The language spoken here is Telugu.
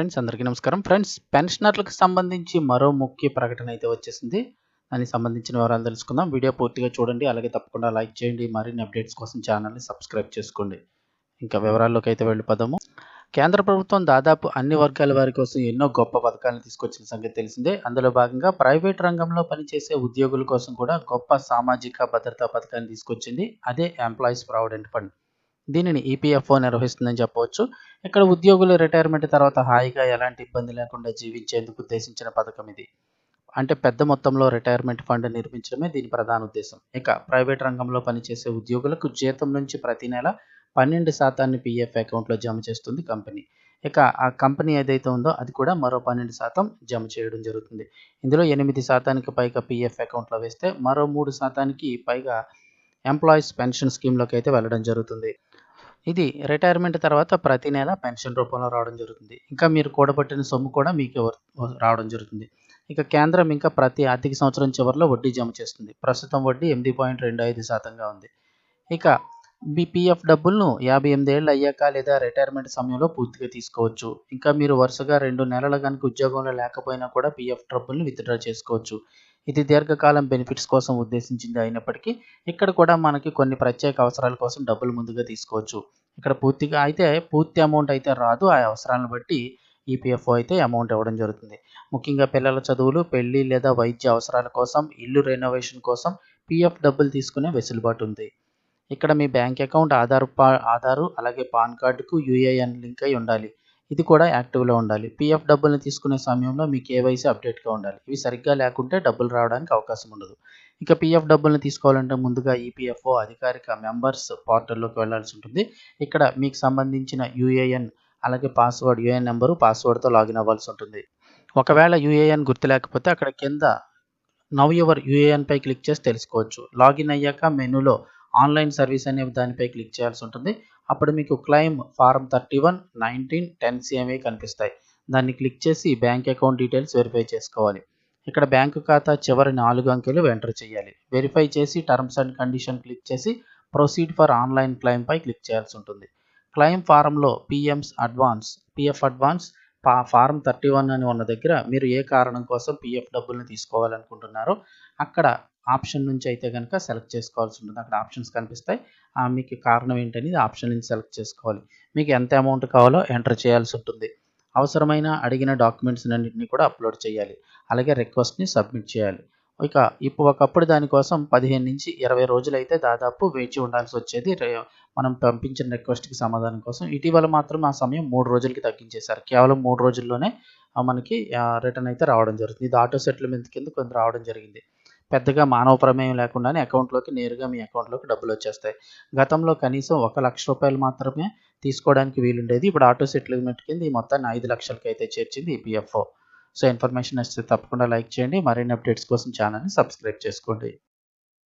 ఫ్రెండ్స్ అందరికీ నమస్కారం. ఫ్రెండ్స్ పెన్షనర్లకు సంబంధించి మరో ముఖ్య ప్రకటన అయితే వచ్చేసింది. దానికి సంబంధించిన వివరాలు తెలుసుకుందాం. వీడియో పూర్తిగా చూడండి. అలాగే తప్పకుండా లైక్ చేయండి. మరిన్ని అప్డేట్స్ కోసం ఛానల్ని సబ్స్క్రైబ్ చేసుకోండి. ఇంకా వివరాల్లోకి అయితే వెళ్ళిపోదాము. కేంద్ర ప్రభుత్వం దాదాపు అన్ని వర్గాల వారి కోసం ఎన్నో గొప్ప పథకాలను తీసుకొచ్చిన సంగతి తెలిసిందే. అందులో భాగంగా ప్రైవేట్ రంగంలో పనిచేసే ఉద్యోగుల కోసం కూడా గొప్ప సామాజిక భద్రతా పథకాన్ని తీసుకొచ్చింది. అదే ఎంప్లాయీస్ ప్రావిడెంట్ ఫండ్ దీనిని ఈపీఎఫ్ఓ నిర్వహిస్తుందని చెప్పవచ్చు. ఇక్కడ ఉద్యోగులు రిటైర్మెంట్ తర్వాత హాయిగా ఎలాంటి ఇబ్బంది లేకుండా జీవించేందుకు ఉద్దేశించిన పథకం ఇది. అంటే పెద్ద మొత్తంలో రిటైర్మెంట్ ఫండ్ నిర్మించడమే దీని ప్రధాన ఉద్దేశం. ఇక ప్రైవేట్ రంగంలో పనిచేసే ఉద్యోగులకు జీతం నుంచి ప్రతి నెల పన్నెండు శాతాన్ని పీఎఫ్ అకౌంట్లో జమ చేస్తుంది కంపెనీ. ఇక ఆ కంపెనీ ఏదైతే ఉందో అది కూడా మరో పన్నెండు శాతం జమ చేయడం జరుగుతుంది. ఇందులో ఎనిమిది శాతానికి పైగా పీఎఫ్ అకౌంట్లో వేస్తే మరో మూడు శాతానికి పైగా ఎంప్లాయీస్ పెన్షన్ స్కీమ్లోకి అయితే వెళ్ళడం జరుగుతుంది. ఇది రిటైర్మెంట్ తర్వాత ప్రతి నెల పెన్షన్ రూపంలో రావడం జరుగుతుంది. ఇంకా మీరు కూడబట్టిన సొమ్ము కూడా మీకు రావడం జరుగుతుంది. ఇక కేంద్రం ఇంకా ప్రతి ఆర్థిక సంవత్సరం చివరిలో వడ్డీ జమ చేస్తుంది. ప్రస్తుతం వడ్డీ ఎనిమిది పాయింట్ రెండు ఐదు శాతంగా ఉంది. ఇక మీ పీఎఫ్ డబ్బులను యాభై ఎనిమిది ఏళ్ళు అయ్యాక లేదా రిటైర్మెంట్ సమయంలో పూర్తిగా తీసుకోవచ్చు. ఇంకా మీరు వరుసగా రెండు నెలల కనుక ఉద్యోగంలో లేకపోయినా కూడా పీఎఫ్ డబ్బుల్ని విత్డ్రా చేసుకోవచ్చు. ఇది దీర్ఘకాలం బెనిఫిట్స్ కోసం ఉద్దేశించింది అయినప్పటికీ ఇక్కడ కూడా మనకి కొన్ని ప్రత్యేక అవసరాల కోసం డబ్బులు ముందుగా తీసుకోవచ్చు. ఇక్కడ పూర్తిగా అయితే పూర్తి అమౌంట్ అయితే రాదు. ఆ అవసరాలను బట్టి ఈపీఎఫ్ఓ అయితే అమౌంట్ ఇవ్వడం జరుగుతుంది. ముఖ్యంగా పిల్లల చదువులు పెళ్ళి లేదా వైద్య అవసరాల కోసం ఇల్లు రెనోవేషన్ కోసం పిఎఫ్ డబ్బులు తీసుకునే వెసులుబాటు ఉంది. ఇక్కడ మీ బ్యాంక్ అకౌంట్ ఆధార్ పా ఆధారు అలాగే పాన్ కార్డుకు యూఏఎన్ లింక్ అయి ఉండాలి. ఇది కూడా యాక్టివ్లో ఉండాలి. పీఎఫ్ డబ్బుల్ని తీసుకునే సమయంలో మీ కేవైసీ అప్డేట్గా ఉండాలి. ఇవి సరిగ్గా లేకుంటే డబ్బులు రావడానికి అవకాశం ఉండదు. ఇక పీఎఫ్ డబ్బుల్ని తీసుకోవాలంటే ముందుగా ఈపీఎఫ్ఓ అధికారిక మెంబర్స్ పోర్టల్లోకి వెళ్ళాల్సి ఉంటుంది. ఇక్కడ మీకు సంబంధించిన యూఏఎన్ అలాగే పాస్వర్డ్ యూఏఎన్ నెంబరు పాస్వర్డ్తో లాగిన్ అవ్వాల్సి ఉంటుంది. ఒకవేళ యూఏఎన్ గుర్తు లేకపోతే అక్కడ కింద నవ్ యువర్ యూఏఎన్పై క్లిక్ చేసి తెలుసుకోవచ్చు. లాగిన్ అయ్యాక మెనూలో ఆన్లైన్ సర్వీస్ అనే దానిపై క్లిక్ చేయాల్సి ఉంటుంది. అప్పుడు మీకు claim form thirty one nineteen ten CMA కనిపిస్తాయి. దాన్ని క్లిక్ చేసి బ్యాంక్ అకౌంట్ డీటెయిల్స్ వెరిఫై చేసుకోవాలి. ఇక్కడ బ్యాంకు ఖాతా చివరి నాలుగు అంకెలు ఎంటర్ చేయాలి. వెరిఫై చేసి టర్మ్స్ అండ్ కండిషన్ క్లిక్ చేసి ప్రొసీడ్ ఫర్ ఆన్లైన్ క్లైమ్ పై క్లిక్ చేయాల్సి ఉంటుంది. క్లైమ్ ఫారంలో పిఎంస్ అడ్వాన్స్ పిఎఫ్ అడ్వాన్స్ పా ఫారం థర్టీ వన్ అని ఉన్న దగ్గర మీరు ఏ కారణం కోసం పిఎఫ్ డబ్బుల్ని తీసుకోవాలనుకుంటున్నారో అక్కడ ఆప్షన్ నుంచి అయితే కనుక సెలెక్ట్ చేసుకోవాల్సి ఉంటుంది. అక్కడ ఆప్షన్స్ కనిపిస్తాయి. మీకు కారణం ఏంటనేది ఆప్షన్ నుంచి సెలెక్ట్ చేసుకోవాలి. మీకు ఎంత అమౌంట్ కావాలో ఎంటర్ చేయాల్సి ఉంటుంది. అవసరమైన అడిగిన డాక్యుమెంట్స్ అన్నింటినీ కూడా అప్లోడ్ చేయాలి. అలాగే రిక్వెస్ట్ని సబ్మిట్ చేయాలి. ఇక ఇప్పుడు ఒకప్పుడు దానికోసం పదిహేను నుంచి ఇరవై రోజులు అయితే దాదాపు వేచి ఉండాల్సి వచ్చేది. మనం పంపించిన రిక్వెస్ట్కి సమాధానం కోసం. ఇటీవల మాత్రం ఆ సమయం మూడు రోజులకి తగ్గించేశారు. కేవలం మూడు రోజుల్లోనే మనకి రిటర్న్ అయితే రావడం జరుగుతుంది. ఇది ఆటో సెటిల్మెంట్ కింద కొంత రావడం జరిగింది. పెద్దగా మానవ ప్రమేయం లేకుండానే అకౌంట్లోకి నేరుగా మీ అకౌంట్లోకి డబ్బులు వచ్చేస్తాయి. గతంలో కనీసం ఒక లక్ష రూపాయలు మాత్రమే తీసుకోవడానికి వీలుండేది. ఇప్పుడు ఆటో సెటిల్మెంట్ కింద ఈ మొత్తాన్ని ఐదు లక్షలకి అయితే చేర్చింది ఈపీఎఫ్ఓ సో ఇన్ఫర్మేషన్ వస్తే తప్పకుండా లైక్ చేయండి. మరిన్ని అప్డేట్స్ కోసం ఛానల్ని సబ్స్క్రైబ్ చేసుకోండి.